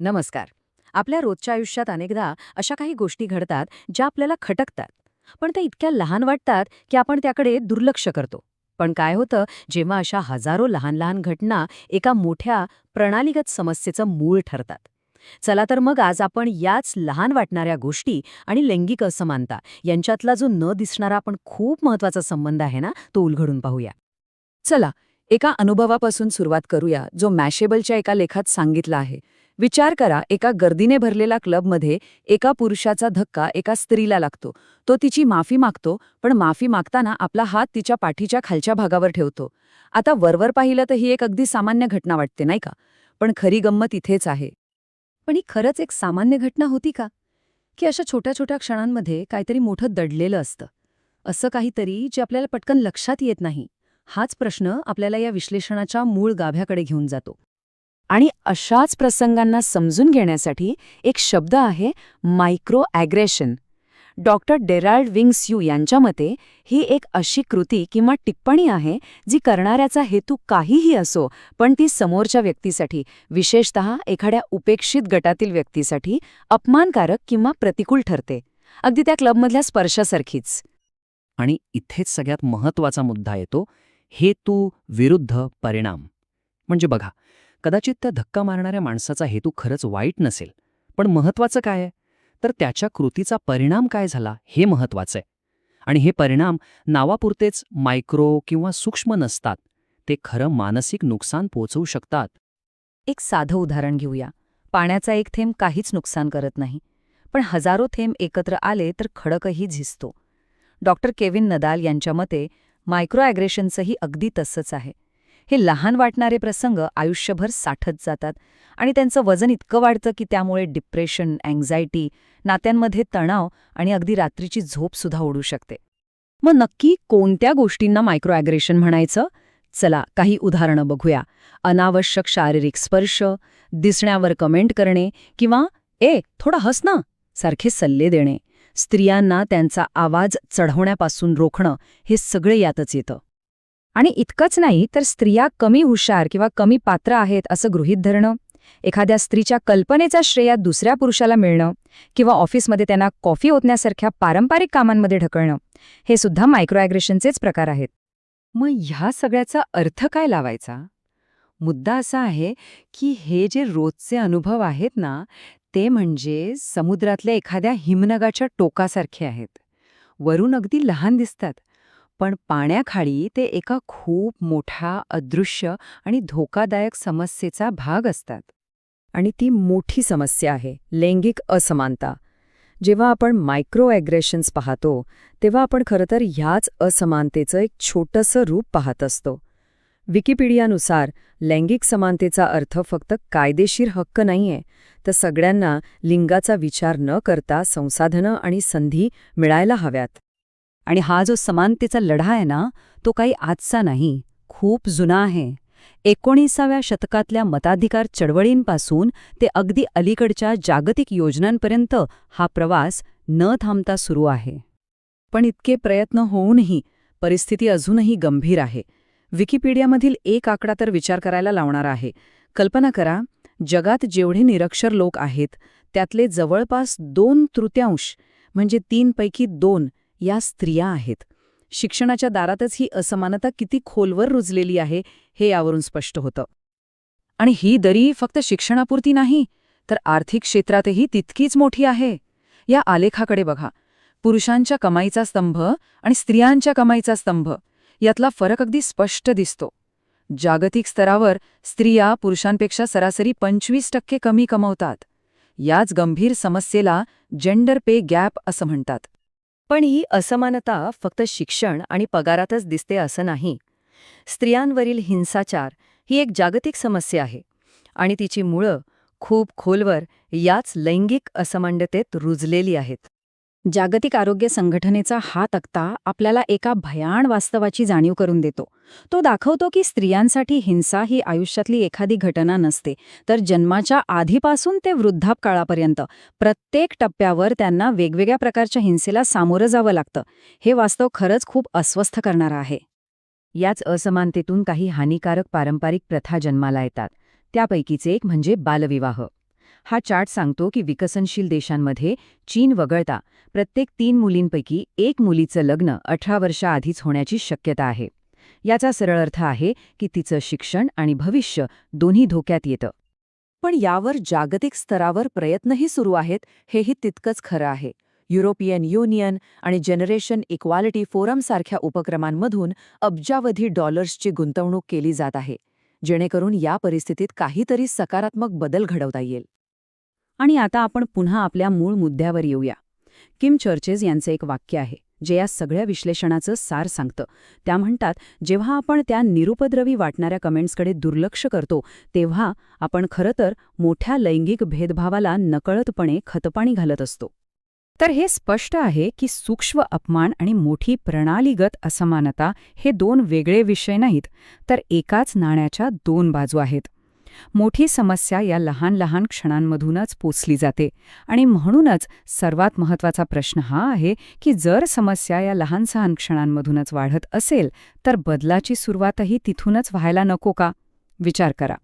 नमस्कार. आपल्या रोजच्या आयुष्यात अनेकदा अशा काही गोष्टी घडतात ज्या आपल्याला खटकतात. पण त्या इतक्या लहान वाटतात की आपण त्याकडे दुर्लक्ष करतो. पण काय होतं जेव्हा अशा हजारो लहान लहान घटना एका मोठ्या प्रणालीगत समस्येचं मूळ ठरतात. चला तर मग आज आपण याच लहान वाटणाऱ्या गोष्टी आणि लैंगिक असमानता यांच्यातला जो न दिसणारा पण खूप महत्त्वाचा संबंध आहे ना तो उलघडून पाहूया. चला एका अनुभवापासून सुरुवात करूया जो मॅशेबलच्या एका लेखात सांगितला आहे. विचार करा एका गर्दीने भरलेल्या क्लबमध्ये एका पुरुषाचा धक्का एका स्त्रीला लागतो. तो तिची माफी मागतो पण माफी मागताना आपला हात तिच्या पाठीच्या खालच्या भागावर ठेवतो. आता वरवर पाहिलं तर ही एक अगदी सामान्य घटना वाटते नाही का? पण खरी गंमत इथेच आहे. पण ही खरंच एक सामान्य घटना होती का? की अशा छोट्या छोट्या क्षणांमध्ये काहीतरी मोठं दडलेलं असतं. असं काहीतरी जे आपल्याला पटकन लक्षात येत नाही. हाच प्रश्न आपल्याला या विश्लेषणाच्या मूळ गाभ्याकडे घेऊन जातो. आणि अशाच प्रसंगांना समजून घेण्यासाठी एक शब्द आहे micro aggression doctor Derald Wing Sue यांच्या मते ही एक अशी कृती किंवा टिप्पणी आहे जी करणाऱ्याचा हेतू काहीही असो पण ती समोरच्या व्यक्तीसाठी विशेषत एखाद्या उपेक्षित गटातील व्यक्तीसाठी अपमानकारक किंवा प्रतिकूल ठरते. अगदी त्या क्लबमधल्या स्पर्शासारखीच. आणि इथेच सगळ्यात महत्त्वाचा मुद्दा येतो हेतू विरुद्ध परिणाम. म्हणजे बघा कदाचित त्या धक्का मारणाऱ्या माणसाचा हेतू खरंच वाईट नसेल. पण महत्वाचं काय आहे? तर त्याच्या कृतीचा परिणाम काय झाला हे महत्वाचं आहे. आणि हे परिणाम नावापुरतेच मायक्रो किंवा सूक्ष्म नसतात. ते खरं मानसिक नुकसान पोचवू शकतात. एक साधं उदाहरण घेऊया. पाण्याचा एक थेंब काहीच नुकसान करत नाही. पण हजारो थेंब एकत्र आले तर खडकही झिजतो. डॉक्टर केविन नदाल यांच्या मते मायक्रो ॲग्रेशनचंही अगदी तसंच आहे. हे लहान वाटणारे प्रसंग आयुष्यभर साठत जातात आणि त्यांचं वजन इतकं वाढतं की त्यामुळे डिप्रेशन अँझायटी नात्यांमध्ये तणाव आणि अगदी रात्रीची झोपसुद्धा ओढू शकते. मग नक्की कोणत्या गोष्टींना मायक्रोॲग्रेशन म्हणायचं? चला काही उदाहरणं बघूया. अनावश्यक शारीरिक स्पर्श दिसण्यावर कमेंट करणे किंवा ए थोडा हस ना सारखे सल्ले देणे. स्त्रियांना त्यांचा आवाज चढवण्यापासून रोखणं हे सगळे यातच येतं. आणि इतकंच नाही तर स्त्रिया कमी हुशार किंवा कमी पात्र आहेत असं गृहीत धरणं. एखाद्या स्त्रीच्या कल्पनेचा श्रेया दुसऱ्या पुरुषाला मिळणं किंवा ऑफिसमध्ये त्यांना कॉफी ओतण्यासारख्या पारंपरिक कामांमध्ये ढकलणं हे सुद्धा मायक्रोॲग्रेशनचेच प्रकार आहेत. मग ह्या सगळ्याचा अर्थ काय लावायचा? मुद्दा असा आहे की हे जे रोजचे अनुभव आहेत ना ते म्हणजे समुद्रातल्या एखाद्या हिमनगाच्या टोकासारखे आहेत. वरून अगदी लहान दिसतात. पण पाण्याखाली ते एका खूप मोठ्या अदृश्य आणि धोकादायक समस्येचा भाग असतात. आणि ती मोठी समस्या आहे लैंगिक असमानता. जेव्हा आपण मायक्रो ॲग्रेशन्स पाहतो तेव्हा आपण खरं तर ह्याच असमानतेचं एक छोटंसं रूप पाहत असतो. विकिपीडियानुसार लैंगिक समानतेचा अर्थ फक्त कायदेशीर हक्क नाहीये तर सगळ्यांना लिंगाचा विचार न करता संसाधनं आणि संधी मिळायला हव्यात. आणि हा जो समानतेचा लढा आहे ना तो काही आजचा नाही खूप जुना आहे. एकोणीसाव्या शतकातल्या मताधिकार चळवळींपासून ते अगदी अलीकडच्या जागतिक योजनांपर्यंत हा प्रवास न थांबता सुरू आहे. पण इतके प्रयत्न होऊनही परिस्थिती अजूनही गंभीर आहे. विकिपीडियामधील एक आकडा तर विचार करायला लावणार आहे. कल्पना करा जगात जेवढे निरक्षर लोक आहेत त्यातले जवळपास दोन तृतीयांश म्हणजे तीनपैकी दोन या स्त्रिया आहेत. शिक्षणाच्या दारातच ही असमानता किती खोलवर रुजलेली आहे हे यावरून स्पष्ट होतं. आणि ही दरी फक्त शिक्षणापुरती नाही तर आर्थिक क्षेत्रातही तितकीच मोठी आहे. या आलेखाकडे बघा. पुरुषांच्या कमाईचा स्तंभ आणि स्त्रियांच्या कमाईचा स्तंभ यातला फरक अगदी स्पष्ट दिसतो. जागतिक स्तरावर स्त्रिया पुरुषांपेक्षा सरासरी पंचवीस टक्के कमी कमवतात. याच गंभीर समस्येला जेंडर पे गॅप असं म्हणतात. पण ही असमानता फक्त शिक्षण आणि पगारातच दिसते असं नाही. स्त्रियांवरील हिंसाचार ही एक जागतिक समस्या आहे आणि तिची मुळं खूप खोलवर याच लैंगिक असमानतेत रुजलेली आहेत. जागतिक आरोग्य संघटनेचा हा तक्ता आपल्याला एका भयाण वास्तवाची जाणीव करून देतो. तो दाखवतो की स्त्रियांसाठी हिंसा ही आयुष्यातली एखादी घटना नसते तर जन्माच्या आधीपासून ते वृद्धापकाळापर्यंत प्रत्येक टप्प्यावर त्यांना वेगवेगळ्या प्रकारच्या हिंसेला सामोरं जावं लागतं. हे वास्तव खरंच खूप अस्वस्थ करणारं आहे. याच असमानतेतून काही हानिकारक पारंपरिक प्रथा जन्माला येतात. त्यापैकीचे एक म्हणजे बालविवाह. हा चार्ट सांगतो की विकसनशील देशांमध्ये चीन वगळता प्रत्येक तीन मुलींपैकी एक मुलीचं लग्न अठरा वर्षाआधीच होण्याची शक्यता आहे. याचा सरळ अर्थ आहे की तिचं शिक्षण आणि भविष्य दोन्ही धोक्यात येतं. पण यावर जागतिक स्तरावर प्रयत्नही सुरू आहेत हेही तितकंच खरं आहे. युरोपियन युनियन आणि जनरेशन इक्वालिटी फोरमसारख्या उपक्रमांमधून अब्जावधी डॉलर्सची गुंतवणूक केली जात आहे जेणेकरून या परिस्थितीत काहीतरी सकारात्मक बदल घडवता येईल. आणि आता आपण पुन्हा आपल्या मूळ मुद्द्यावर येऊया. किम चर्चेस यांचं एक वाक्य आहे जे या सगळ्या विश्लेषणाचं सार सांगतं. त्या म्हणतात जेव्हा आपण त्या निरुपद्रवी वाटणाऱ्या कमेंट्सकडे दुर्लक्ष करतो तेव्हा आपण खरं तर मोठ्या लैंगिक भेदभावाला नकळतपणे खतपाणी घालत असतो. तर हे स्पष्ट आहे की सूक्ष्म अपमान आणि मोठी प्रणालीगत असमानता हे दोन वेगळे विषय नाहीत तर एकाच नाण्याच्या दोन बाजू आहेत. मोठी समस्या या लहान लहान क्षणांमधूनच पोचली जाते. आणि म्हणूनच सर्वात महत्त्वाचा प्रश्न हा आहे की जर समस्या या लहान सहान क्षणांमधूनच वाढत असेल तर बदलाची सुरुवातही तिथूनच व्हायला नको का? विचार करा.